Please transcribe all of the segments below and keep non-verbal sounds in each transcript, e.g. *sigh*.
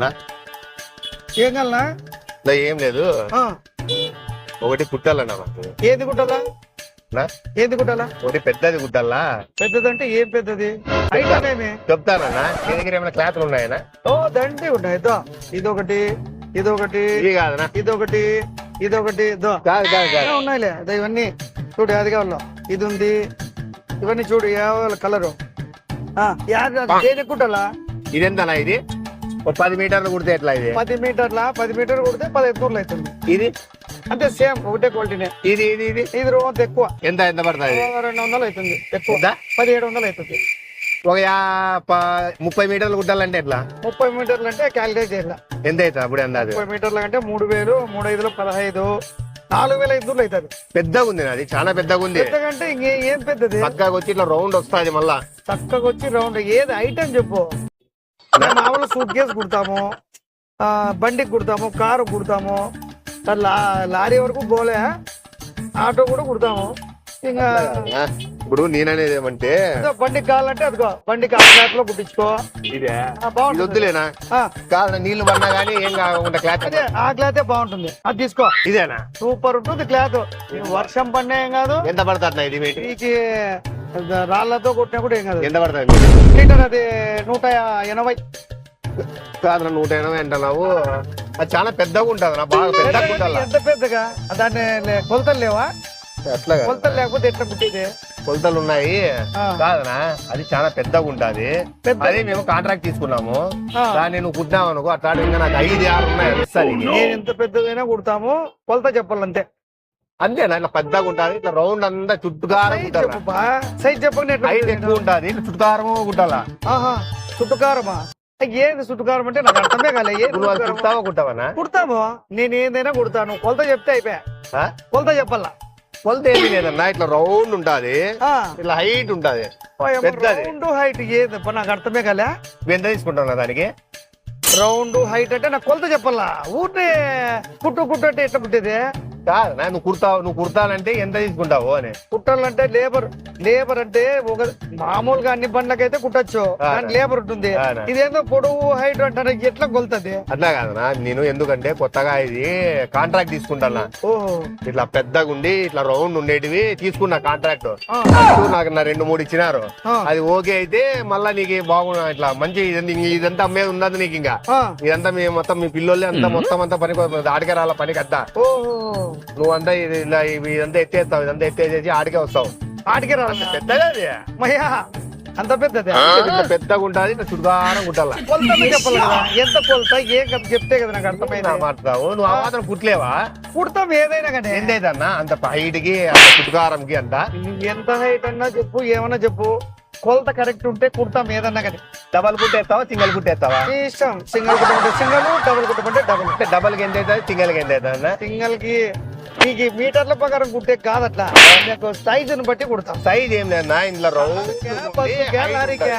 నా? ఏం కలనా నా ఏం లేదు. ఆ, ఒకటి కుట్టాలన్నా ఏది కుట్టాలా? నా? ఏది కుట్టాలా? ఒకటి పెద్దది కుట్టాలా? పెద్దదంటే ఏం పెద్దది? ఏమి చెప్తానన్నా నీ? దగ్గర ఏమైనా క్లాత్లు ఉన్నాయనా? ఓ దండి ఉన్నాయి. దో ఇదొకటి ఇదొకటి ఇది కాదనా? ఇదొకటి ఇదొకటి దో కాదు కాదు కాదు. ఏ ఉన్నాయిలే. ఇవన్నీ. చూడు అది కావాలో. ఇది ఉంది. ఇవన్నీ చూడు ఏ కలరు. కుట్టాలా ఇదెంతనా ఇది? ఒక పది మీటర్లు కుడితే ఎట్లా ఇది? పది మీటర్ల? పది మీటర్ కుడితే పదిహేను నూరులు అవుతుంది. ఇది? అంతే సేమ్ ఒకటే క్వాలిటీనే. ఇది ఇది ఇది? ఇది రోజు ఎక్కువ. ఎంత ఎంత పడుతుంది రెండు వందలు అవుతుంది. ఎక్కువ. ఎంత? పదిహేడు వందలు అవుతుంది. ఒక ముప్పై మీటర్లు కుట్టాలంటే ఎట్లా? ముప్పై మీటర్లు అంటే క్యాలిక్యులేట్ చేయాలి ఎంత అవుతుంది అప్పుడు అందాది ముప్పై మీటర్ల కంటే మూడు వేలు మూడు ఐదులు పదహైదు. నాలుగు వేల ఐదు అవుతుంది పెద్దగా ఉంది నాది చాలా పెద్దగా ఉంది. పెద్దగంటే ఇంకే ఏం పెద్దది? పక్కగా వచ్చి ఇట్లా రౌండ్ వస్తుంది మళ్ళా. చక్కగా వచ్చి రౌండ్ ఏది? ఐటమ్ చెప్పు. మామూలు సూట్ కేసు కుడతాము ఆ, బండికి కుడతాము కారు కుడతాము లారీ వరకు పోలే ఆటో కూడా కుడతాము. ఇంకా ఇప్పుడు నేననేది ఏమంటే బండికి కావాలంటే అదిగో క్లాత్లో కుట్టించుకో. ఇదే. వద్దులేనా? ఆ, కాదు నీళ్ళు పడినా గానీ ఏం కాకుండా క్లాత్ అదే ఆ క్లాతే బాగుంటుంది. అది తీసుకో. ఇదేనా? సూపర్ ఉంటుంది క్లాత్ వర్షం పడినా ఏం కాదు. ఎంత పడుతుంది ఇది నీకు రాళ్ళతో కొట్టినా కూడా ఏం కాదు. ఎంత పడుతుంది లీటర్ అది నూట ఎనభై. కాదు నూట ఎనభై అంటున్నావు. అది చాలా పెద్దగా ఉంటుంది నా బాగా పెద్దగా ఎంత పెద్దగా? దాన్ని కొలతలు లేవా? అట్లా కాదు. కొలతలు లేకపోతే ఎట్లా పుట్టేది కొలతలు ఉన్నాయి. ఆ. కాదనా? అది చాలా పెద్దగా ఉంటది పెద్ద- అదే మేము కాంట్రాక్ట్ తీసుకున్నాము. ఆ. దాన్ని నువ్వు కుట్టినావు అనుకో అట్లా ఇంకా నాకు ఐదు ఆరు ఉన్నాయి ఇస్తాను నీకు. నేను ఎంత పెద్దదైనా కుడతాము కొలత చెప్పాలంతే. అంతేనా? ఇట్లా పెద్దగా ఉంటది ఇట్లా రౌండ్ అంతా చుట్టుకారం సైజ్ చెప్పండి ఎట్లా కుట్టేది? ఎక్కువ ఉంటది చుట్టుకారం కుట్టాలా? ఆహా చుట్టుకారమా? ఏది చుట్టుకారం అంటే నాకు అర్థమే కాలే. ఏది నువ్వు అది? కుడతావా కుట్టావనా? కుడతాము. నేను ఏదైనా కుడతాను. కొలత చెప్తే అయిపోయా. ఆ? కొలత చెప్పాలా? కొలత ఏమి లేదన్నా ఇట్లా రౌండ్ ఉంటది. ఇట్లా హైట్ ఉంటది. పెద్దది. రౌండ్ హైట్ ఏది అబ్బా, నాకు అర్థమే కాలే. ఎంత తీసుకుంటావు దానికి? రౌండ్ హైట్ అంటే నాకు కొలత చెప్పాలా? ఊరినే కుట్టు కుట్టు అంటే ఎట్లా కుట్టేది? కాదు నువ్వు కుడతావు నువ్వు కుడతానంటే ఎంత తీసుకుంటావు అని. కుట్టాలంటే లేబర్ లేబర్ అంటే ఒక మామూలుగా అన్ని బండ్లకైతే కుట్టచ్చు. కానీ లేబర్ ఉంటుంది. ఇదేందో పొడవు హైట్ అంటారు ఎట్లా కొలుతుంది? అట్లా కాదనా నేను ఎందుకంటే కొత్తగా ఇది కాంట్రాక్ట్ తీసుకుంటానా. ఓహో. ఇట్లా పెద్దగా ఉండి ఇట్లా రౌండ్ ఉండేటివి తీసుకున్నా కాంట్రాక్ట్. నాకు నా రెండు మూడు ఇచ్చినారు. అది ఓకే అయితే మళ్ళా నీకు బాగున్నా ఇట్లా మంచి ఇదంతా అమ్మేది ఉన్నది నీకు ఇంకా. ఇదంతా మీ మొత్తం మీ పిల్లలే అంతా మొత్తం అంతా పనికి ఆడికే రాల పనికి అద్దా. ఓహో నువ్వు అంతా ఇది ఇలా ఇవి ఇదంతా ఎత్తేస్తావు ఇదంతా ఎత్తేసేసి ఆడికే వస్తావు. ఆటికే రావాలి పెద్దగా అది? మయ్యా అంత పెద్దది. ఇట్లా పెద్దగా ఉంటుంది *laughs* కొలత చెప్పాలి కదా. ఎంత కొలత? ఏం కదా చెప్తే కదా నాకు అర్థమైంది. మాట్లాడతావు నువ్వు ఆ మాత్రం కుట్లేవా కుడతాం ఏదైనా కానీ. ఎంతైతన్నా? అంత హైట్కి అంత చుట్టుకారంకి అంత? ఎంత హైట్ అన్నా చెప్పు ఏమన్నా చెప్పు. కొలత కరెక్ట్ ఉంటే కుడతాం ఏదన్నా కానీ. డబల్ కుట్టేస్తావా సింగల్ కుట్టేస్తావా నీ ఇష్టం. సింగిల్ కుట్టమంటే సింగిల్ డబుల్ కుట్టమంటే డబుల్. అంటే డబల్కి ఎంత అవుతుంది? సింగల్కి ఎంత అవుతుంది? సింగిల్కి నీకు ఈ మీటర్ల ప్రకారం కుట్టే కాదట్లా? నీకు సైజుని బట్టి కుడతాం. సైజ్ ఏం లేదన్నా ఇంట్లో రౌండ్ బస్సుకా లారీకా.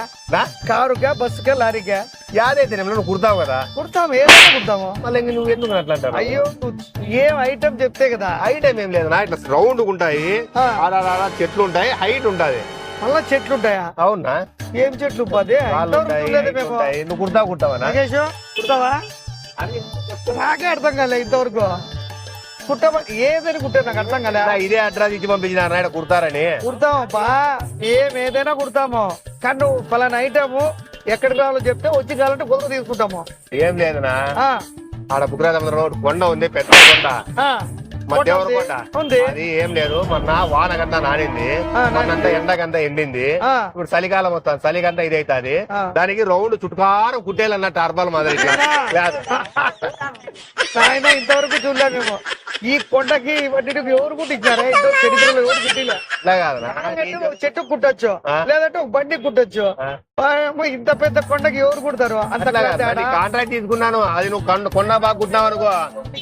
కారుకా బస్సుకా లారీకా. యాదైతే నువ్వు కుడతావు కదా? కుడతాం ఏదైనా కుడతాము. మళ్ళీ ఇంక నువ్వు ఎందుకు అట్లా అంటావు? అయ్యో నువ్వు ఏం ఐటమ్ చెప్తే కదా? హైట్ ఏం లేదన్నా ఇట్లా రౌండ్ ఉంటాయి. చెట్లు ఉంటాయి. హైట్ ఉంటది. మళ్ళా చెట్లు ఉంటాయా అవునా ఏం చెట్లు పదే. నువ్వు కుడతావు నాగేష్ కుడతావా? నాకే అర్థం కాలే ఇంతవరకు. కుట్టమా ఏదైనా కుట్టే నాకు అర్థం నా ఇదే అడ్రస్ ఇచ్చి పంపించిన నాయన కుడతారని. కుడతాము బా ఏం ఏదైనా కుడతాము. కానీ నువ్వు ఐటమ్ ఎక్కడికి కావాలో చెప్తే వచ్చి కావాలంటే కొలత తీసుకుంటాము. ఏం లేదనా ఆడ బుక్రాజం రోడ్ కొండ ఉంది పెద్ద కొండ. ఉంది. అది ఏం లేదు. మొన్న వానకంతా నానింది. మొన్నంతా ఎండకంతా ఎండింది. ఇప్పుడు చలికాలం వస్తుంది. చలికంతా ఇది అవుతుంది. దానికి రౌండ్ చుట్టుకారం కుట్టేయాలన్నట్టు అర్బాల్ మాదిరి ఇంతవరకు చూడలే మేము ఈ కొండకి ఇవన్నీ ఎవరు కుట్టించారా చరిత్రలో ఎవరు కుట్టిలే చెట్టు కుట్టొచ్చు. లేదంటే ఒక బండి కుట్టొచ్చు? ఇంత పెద్ద కొండకి ఎవరు కుడతారు? అంత కాంట్రాక్ట్ తీసుకున్నాను. అది నువ్వు కొండ కొండ బాగా కుట్టినావు అనుకో.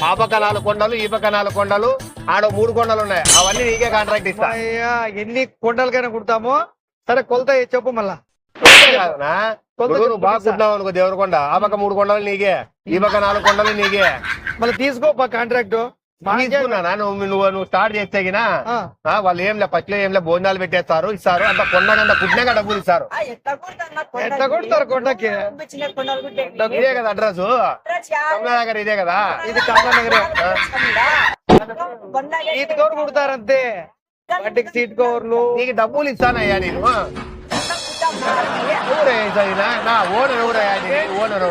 ఆ పక్క నాలుగు కొండలు ఈ పక్క నాలుగు కొండలు ఆడ మూడు కొండలు ఉన్నాయి. అవన్నీ నీకే కాంట్రాక్ట్ ఇస్తా. అయ్యా ఎన్ని కొండలకైనా కుడతాము? సరే కొలత చెప్పు మళ్ళా. కాదునా? ఇప్పుడు నువ్వు బాగా కుట్టినావు అనుకో దేవరకొండ ఆ పక్క మూడు కొండలు నీకే ఈ పక్క నాలుగు కొండలు నీకే. మళ్ళీ తీసుకోపా కాంట్రాక్ట్ తీసుకున్నానా? నువ్వు నువ్వు నువ్వు స్టార్ట్ చేస్తే గినా, ఆ, ఆ, వాళ్ళు ఏంలే పచ్చిలో ఏంలే భోజనాలు పెట్టేస్తారు ఇస్తారు అంత కొండగంత కుట్టినాక డబ్బులు ఇస్తారు ఎట్లా కొడతారు కొండకి? ఇదే కదా అడ్రస్? కమలానగర్ ఇదే కదా? ఇది కమలానగరే. సీట్ కవర్ కుడతారు అంతే బండికి సీట్ కవర్లు. నీకు డబ్బులు ఇస్తానయ్యా నేను ఓనర్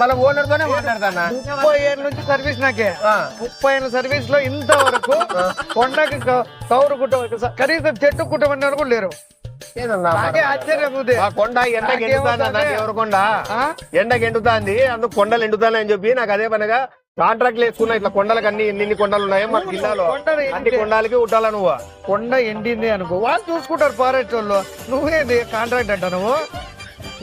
మళ్ళీ ఓనర్ తోనే మాట్లాడతానా? ముప్పై ఏళ్ళ నుంచి సర్వీస్ నాకే. ముప్పై ఏళ్ళ సర్వీస్లో ఇంతవరకు కొండకి కౌరు కుట్ట కనీసం చెట్టు కుట్టమని వరకు లేరు. కొండ ఎండకి ఎండుతాంది ఎవరు కొండ? ఎండకి ఎండుతాంది అందుకు కొండలు ఎండుతాయి అని చెప్పి నాకు అదే పనిగా కాంట్రాక్ట్లు వేసుకున్నా ఇట్లా కొండలకు అన్ని ఎన్ని కొండలు ఉన్నాయో మా జిల్లాలో. అన్ని కొండలకి ఉట్టాలా నువ్వు? కొండ ఎండింది అనుకో. వాళ్ళు చూసుకుంటారు ఫారెస్ట్ వాళ్ళు నువ్వేది కాంట్రాక్ట్ అంట నువ్వు?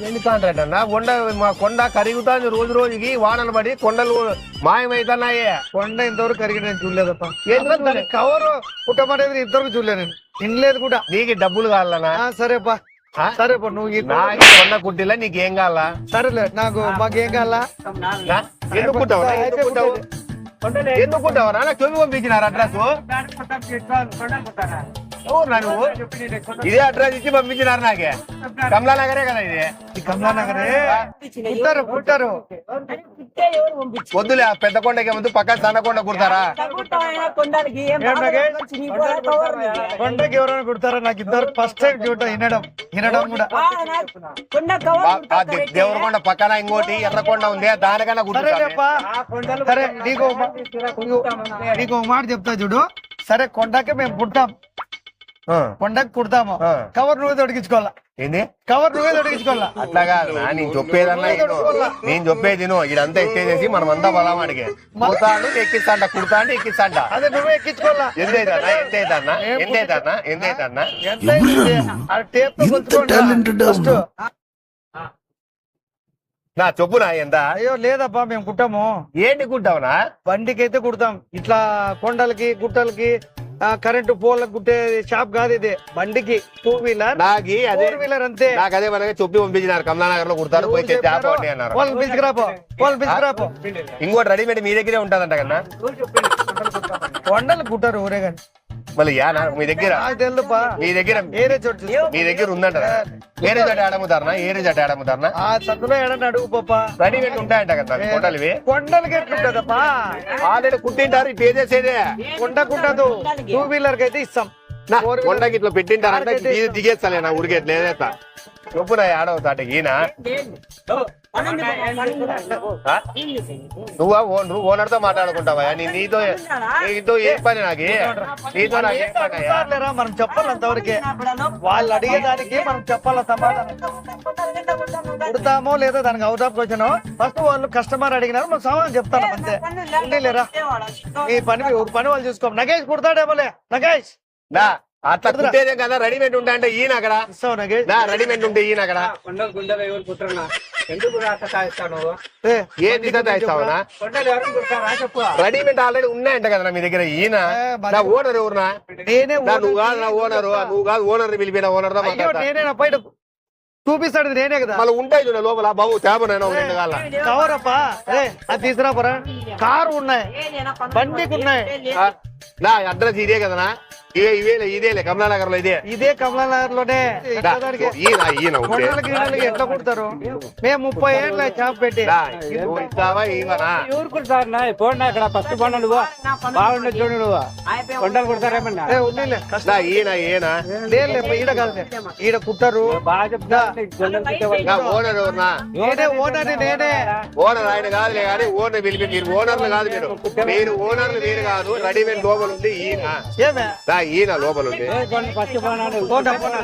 ఎన్ని కాంట్రాక్ట్ అన్న? కొండ మా కొండ కరుగుతాంది రోజు రోజుకి వానలు పడి కొండలు మాయమైతున్నాయే. కొండ ఇంతవరకు కరిగి నేను చూడలేదప్ప. దాని కవర్ కుట్టమనేది ఇంతవరకు చూడలేదు నేను. తినలేదు కూడా. నీకు డబ్బులు కావాలనా? ఆ, సరేపా. ఆ? సరేపా నువ్వు ఈ నాకు కొండ కుట్టిలా నీకేం కావాలా? సరేలే నాకు మాకేం కావాలా? నా? ఎందుకు కుట్టావు ఎందుకు కుట్టావు ఎందుకు కుట్టావు నాకు చొమ్మి పంపించినారు అడ్రస్ నువ్వు ఇదే అడ్రస్ ఇచ్చి పంపించినారు నాకే. కమలా నగరే కదా ఇది. ఈ కమలానగరే? కుట్టారు కుట్టారు వద్దులే ఆ పెద్ద కొండకి ముందు పక్కన సన్న కొండ కుడతారా? కొండకి ఎవరైనా కుడతారా? నాకు ఇద్దరు ఫస్ట్ టైం చూడటం వినడం. వినడం కూడా. దేవరకొండ పక్కన ఇంకోటి ఎర్రకొండ ఉంది దానికన్నా కుట్టారు సరే నీకు నీకు- నీకు ఒక మాట చెప్తా చూడు. సరే కొండకి మేము పుట్టాం కొండకి కుడతాము. కవర్ నువ్వే తొడిగించుకోవాలా? ఏంది? కవర్ నువ్వే తొడిగించుకోవాలా? అట్లా కాదు. నా, నేను చెప్పేదన్నా నేను చెప్పేది. ఇదంతా ఎత్తేసేసి మనం అంతా బలం అడిగే. కుడతాడు ఎక్కిస్తాంట. కుడతాంటే ఎక్కిస్తాంట. అదే నువ్వే ఎక్కించుకోవాలా? ఎంతైతన్నా ఎంతైతన్నా ఎంతైతన్నా ఎంతైతన్నా ఎంత టేప్ ఫస్ట్. నా చెప్పునా ఎంత? అయ్యో లేదప్పా మేము కుట్టాము. ఏంటి కుట్టావునా? బండికి అయితే కుడతాం. ఇట్లా కొండలకి గుట్టలకి కరెంటు పోల్లకు కుట్టే షాప్ కాదు ఇది. బండికి టూ వీలర్ నాకు అదే ఫోర్ వీలర్ అంతే. నాకు అదే మనకి చెప్పి పంపించినారు. కమలానగర్లో కుడతారు పోయి తెచ్చి ఆపండి అన్నారు. వాళ్ళని పిలుచుకురాపో. వాళ్ళని పిలుచుకురాపో. ఇంకోటి రెడీమేడ్ మీ దగ్గరే ఉంటదంట కన్నా. కొండలు కుట్టారు ఊరే కానీ మళ్ళీ యానా మీ దగ్గర మీ దగ్గర. మీ దగ్గర ఉందంట ఏరే జట ఆడముతారనా ఏరే జట ఆడముతారనా ఆ సందులో ఏడని అడుగు పాపా రెడీమేడ్ ఉంటాయంట కదా కొండలివి కొండలకి ఎట్లుంటదప్పా ఆల్రెడీ కుట్టింటారు ఇటు ఏదేసేదే కొండ కుట్టదు. Two wheeler. కి అయితే ఇస్తాం కొండకి ఇట్లా పెట్టింటారంటే ఇది దిగేస్తలే నా నా ఆడవుతాట ఈయన? నువ్వా? ఓ- నువ్వు ఓనర్తో మాట్లాడుకుంటావా? నీ నీతో నీతో ఏ పని నాకు? నీతో నాకు ఏ పని మనం చెప్పాలి అంతవరకే. వాళ్ళు అడిగేదానికి మనం చెప్పాల సమాధానం? కుడతామో లేదా దానికి అవుట్ ఆఫ్ క్వశ్చన్ ఫస్ట్ వాళ్ళు కస్టమర్ అడిగినారు మనం సమాధానం చెప్తాను అంతే. లేరా ఈ పని ఊరు పని వాళ్ళు చూసుకోం. నగేష్ కుడతాడేమోలే. నగేష్! నా అట్లా కుట్టేదే కదా రెడీమేడ్ ఉంటా అంటే ఈయన అక్కడ. నా రెడీమేడ్ ఉంటే ఈయన అక్కడ. కొండలు గుండెలు ఎవరు పుత్రనా ఎందుకు రాక ఏ, రెడీమేడ్ ఆల్రెడీ ఉన్నాయంట కదా మీ దగ్గర ఈయన. నా ఓనర్ ఎవరునా నేనే నా నువ్వు కాదు నా ఓనర్ నువ్వు కాదు ఓనర్ పిలిపిన ఓనర్ బయట చూపిస్తాడు నేనే కదా. మళ్ళీ ఉంటాయి చూడ లోపల బాబు తేప నేను ఒక రెండు కాళ్ళ. కవర్ అప్పా ఏ అది తీసుకురా కారు ఉన్నాయి. బండికి ఉన్నాయి. నా అడ్రస్ ఇదే కదనా? ఇదే ఇవేలే ఇదేలే కమలానగర్లో ఇదే. ఇదే కమలానగర్లోనే ఎట్లా కుడతారు? మేము ముప్పై ఏళ్ళ షాప్ పెట్టి. నా పోండి అక్కడ ఫస్ట్ పోండి నువ్వు బాగుండే చూడు నువ్వు కొండలు కుడతారేమన్నా? ఈయన ఈయన ఈడ కాదు ఈడ కుట్టరు. బాగా చెప్తా ఓనర్ ఎవరునా? నేనే ఓనర్ నేనే. ఓనర్ ఆయన కాదులే కానీ ఓనర్ పిలిపి మీరు ఓనర్లు కాదు మీరు. మీరు ఓనర్లు మీరు కాదు రెడీమేడ్ లోపల ఉంది ఈయన. ఏమే? ఈయన లోపల ఉంది ఏ పోనా పోనా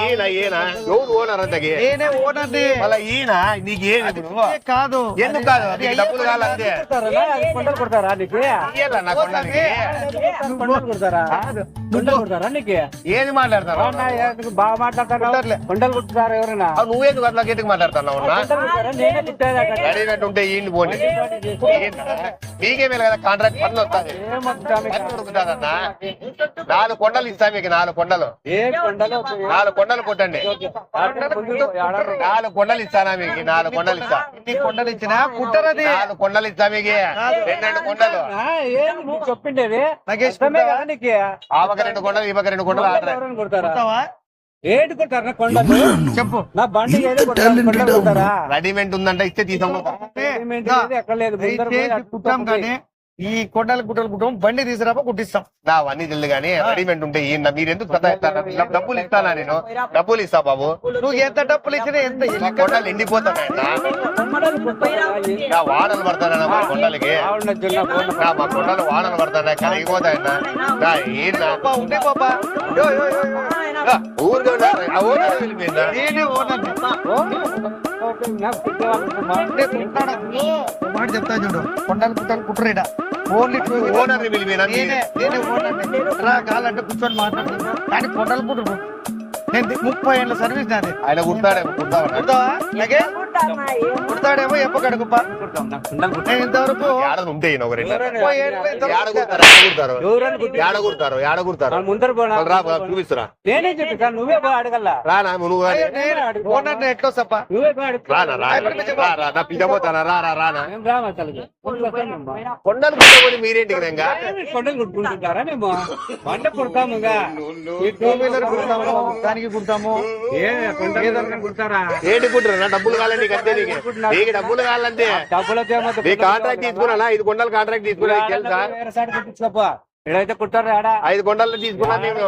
ఈయన ఈయన. ఎవరు ఓనర్ అంతకి నేనే ఓనర్ మళ్ళా ఈయన? నీకు ఏమి ఇప్పుడు? కాదు. ఎందుకు కాదు? నీకు డబ్బులు కావాలంతే కొండలు కుడతారా నీకు? ఇయ్యాల నా కొండలకి కొండలు కుడతారా? కొండలు కుడతారా నీకు? ఏది మాట్లాడతారు బాగా మాట్లాడతారు. కొండలు ఎవరైనా? నువ్వేందుకు అట్లా మాట్లాడుతున్నావు అక్కడ. రెడీమేడ్ ఉంటే ఈయన. మీకే మేలు కదా కాంట్రాక్ట్ పనులు? పని దొరుకుతుందన్నా నాలుగు కొండలు ఇస్తా మీకు నాలుగు కొండలు. ఏం కొండలు? నాలుగు కొండలు కొట్టండి. నాలుగు కొండలు ఇస్తానా మీకు? నాలుగు కొండలు ఇస్తా. కొండలు ఇచ్చినా కుట్టరది. నాలుగు కొండలు ఇస్తా మీకు. రెండు రెండు కొండలు. ఆ, ఏం నువ్వు చెప్పిండేది నాగేష్ అర్థమే కదా నీకు? ఆ పక్క రెండు కొండలు ఈ పక్క రెండు కొండలు? ఏంటి కొడతారు? నా కొండలు చెప్పు. నా బండి రెడీమేడ్ ఉందంటే ఇస్తే ఇది ఎక్కడ లేదు కుట్టాం. కానీ ఈ కొండలు గుట్టలు కుట్టాం బండి తీసుకురాప కుట్టిస్తాం. నా అవన్నీ తెలియదు కానీ రెడీమేడ్ ఉంటే మీరు ఎందుకు డబ్బులు ఇస్తానా నేను? డబ్బులు ఇస్తా బాబు. నువ్వు ఎంత డబ్బులు ఇచ్చినా ఎంత కొండలు ఎండిపోతాయి కొండలు కొడతారా? ఏ- నా వాడలు పడతానా మా కొండలకి. నా మా కొండలు వాడలు పడతానా కరిగిపోతాయన్నా నా పాపా ఊరికే వెళ్ళిపోయిందా మాట చెప్తా చూడు. కొండలు కుట్టాలు కుట్టరేట ఓన్లీ. ఓనర్ కావాలంటే కూర్చొని మాట్లాడుతున్నా కానీ కొండలు కుట్టరు నేను ముప్పై ఏళ్ళ సర్వీస్ నాది. ఆయన కుడతాడు కుడతావా? కుడతాడేమో ఎప్పకడుగుపా నేను ఇంతవరకు ఏడలు ఉంటే ఈయన ఒక రెండు ముప్పై ఏళ్ళు ఇంతవరకు ఏడ కుడతారు ఏడ కుడతారు ఎవరని కుట్టి ఏడ కుడతారు ఏడ కుడతారు మన ముందర చూపిస్తురా. నేనే చెప్పి నువ్వే అడగల్లా? రా నా నువ్వు నేను ఎట్లో సప్ప రా నా రా, రా కొండలు కుట్టబోని మీరేంటి ఇంకా? కొండలు కుట్టుకుంటుంటారా మేము? పంట కుడతాము ఇంకా. ఈ టూ వీలర్ కుడతాము దానికి కుడతాము ఏ కొండలు కుడతారా ఏంటి కుట్టరు డబ్బులు కావాలండి నీకు అంతే నీకు. నీకు డబ్బులు మొత్తం నీ కాంట్రాక్ట్ తీసుకున్నా ఐదు కొండలు కాంట్రాక్ట్ తీసుకున్నా తెలుసా? ఇక్కడైతే కుట్టారు ఆడ ఐదు కొండలు తీసుకున్నా నేను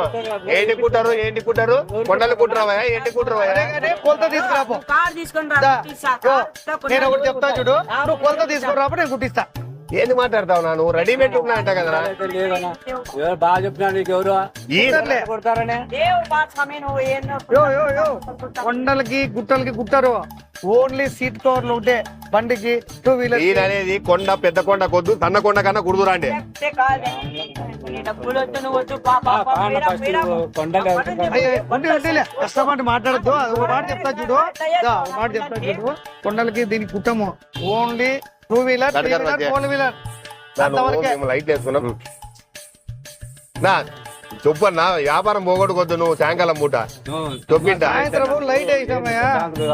ఏంటి కుట్టారు? ఏంటి కుట్టారు? కొండలు కుట్టరావా? ఏంటి కుట్టరావా? కొలత తీసుకురాపో. నేను ఒకటి చెప్తా చూడు. నువ్వు కొలత తీసుకుని రాపో నేను కుట్టిస్తా. ఏంది మాట్లాడతావు నా నువ్వు రెడీమేడ్ కదరా అయితే లేదన్నా. ఎవరు బాగా చెప్పినా నీకు ఎవరు. కొడతారనే? కొండలకి గుట్టలకి కుట్టారు ఓన్లీ సీట్ కవర్లు ఉంటే బండికి టూ వీలర్ ఈయన అనేది కొండ పెద్ద కొండ కొద్దు సన్న కొండ కన్నా కాదే. ఉంటేలే కష్టపడి మాట్లాడద్దు. అది ఒక మాట చెప్తా చూడు. మాట చెప్తా చూడు. కొండలకి దీనికి కుట్టము. Only two wheeler three. Four wheeler నా అంతవరకే మేము లైట్ వేసుకున్నాం. నా చెప్పన్నా వ్యాపారం పోగొట్టుకోద్దు నువ్వు సాయంకాలం పూట. చెప్పింటా సాయంత్రం లైట్ వేసామయ్యా.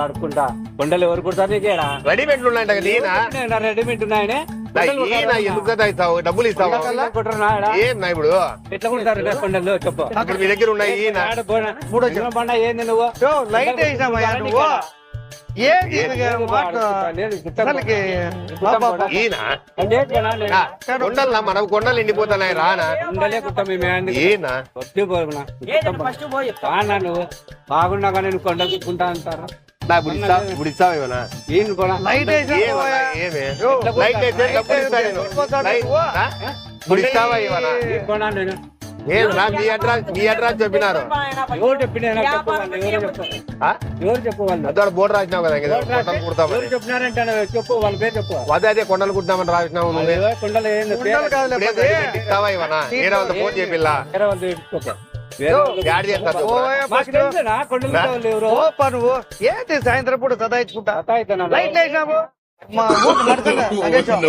ఆడుకుంటా కొండలు ఎవరు కుడతారు నీకేడా? రెడీమేడ్ ఉన్నాయంట ఈయన. రెడీమేడ్ ఉన్నాయనే? నా ఈయన ఎందుకు కదా ఇస్తావు? డబ్బులు ఇస్తావు? ఏం ఇప్పుడు? ఎట్లా కుడతారు కొండలు? చెప్పు. ఇప్పుడు మీ దగ్గర ఉన్నాయి ఈయన. ఆడ పోయినా మూడో జనం బండ ఏంది నువ్వు? లైట్ వేసామయ్యా నువ్వు. నేను నా, కొండలు మనం కొండలు ఎండిపోతున్నాయి రానా ఈయన? నువ్వు బాగున్నా కానీ నువ్వు. కొండ కుట్టుకుంటా అంటారు? నా ఇప్పుడు ఇస్తా ఇప్పుడు ఇస్తావు ఏమన్నా? ఏం కూడా లైట్ వేసాము ఏమన్నా ఏమే? యో, లైట్ వేస్తే డబ్బులు ఇస్తా నేను. లైట్ ఆ? ఇప్పుడు ఇస్తావా కొనా నేను ఏం రా మీ అడ్రస్ మీ అడ్రస్ చెప్పినారు. ఎవరు ఎవరు అదో బోర్డు రాసినావు కదా కొండలు చెప్పినారంటే చెప్పు వాళ్ళ పేరు చెప్పు. అదే అదే కొండలు కుడతామని రాసినావు నువ్వే. కొండలు ఇస్తావా ఇవనా వేరే ఫోన్ వేరే వాళ్ళు ఏంటి సాయంత్రం పూట? లైట్ వేసినాము మా ఊరు నడచలే నగేశం.